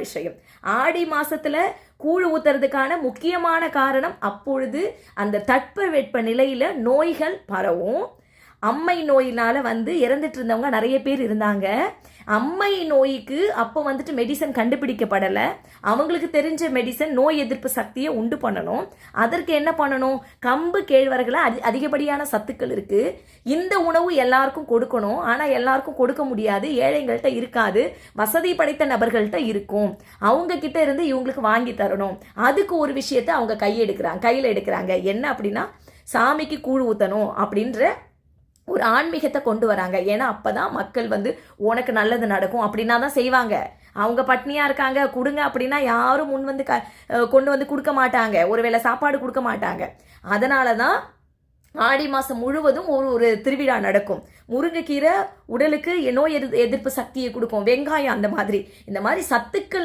விஷயம். ஆடி மாசத்துல கூழ் ஊத்துறதுக்கான முக்கியமான காரணம் அப்பொழுது அந்த தட்பவெட்ப நிலையில நோய்கள் பரவும். அம்மை நோயினால வந்து இறந்துட்டு இருந்தவங்க நிறைய பேர் இருந்தாங்க. அம்மை நோய்க்கு அப்போ வந்துட்டு மெடிசன் கண்டுபிடிக்கப்படலை. அவங்களுக்கு தெரிஞ்ச மெடிசன் நோய் எதிர்ப்பு சக்தியை உண்டு பண்ணணும். அதற்கு என்ன பண்ணணும்? கம்பு கேழ்வரகுல அதி அதிகப்படியான சத்துக்கள் இருக்கு. இந்த உணவு எல்லாருக்கும் கொடுக்கணும். ஆனால் எல்லாருக்கும் கொடுக்க முடியாது. ஏழைங்கள்ட்ட இருக்காது. வசதி படைத்த நபர்கள்ட்ட இருக்கும். அவங்க கிட்ட இருந்து இவங்களுக்கு வாங்கி தரணும். அதுக்கு ஒரு விஷயத்தை அவங்க கையெடுக்கிறாங்க கையில் எடுக்கிறாங்க. என்ன அப்படின்னா சாமிக்கு கூழ் ஊற்றணும் அப்படின்ற ஒரு ஆன்மீகத்தை கொண்டு வராங்க. ஏன்னா அப்பதான் மக்கள் வந்து உனக்கு நல்லது நடக்கும் அப்படின்னா தான் செய்வாங்க. அவங்க பட்னியா இருக்காங்க கொடுங்க அப்படின்னா யாரும் முன் வந்து க கொண்டு வந்து கொடுக்க மாட்டாங்க. ஒருவேளை சாப்பாடு கொடுக்க மாட்டாங்க. அதனால தான் ஆடி மாதம் முழுவதும் ஒரு ஒரு திருவிழா நடக்கும். முருங்கைக்கீரை உடலுக்கு நோய் எதிர் எதிர்ப்பு சக்தியை கொடுக்கும். வெங்காயம் அந்த மாதிரி. இந்த மாதிரி சத்துக்கள்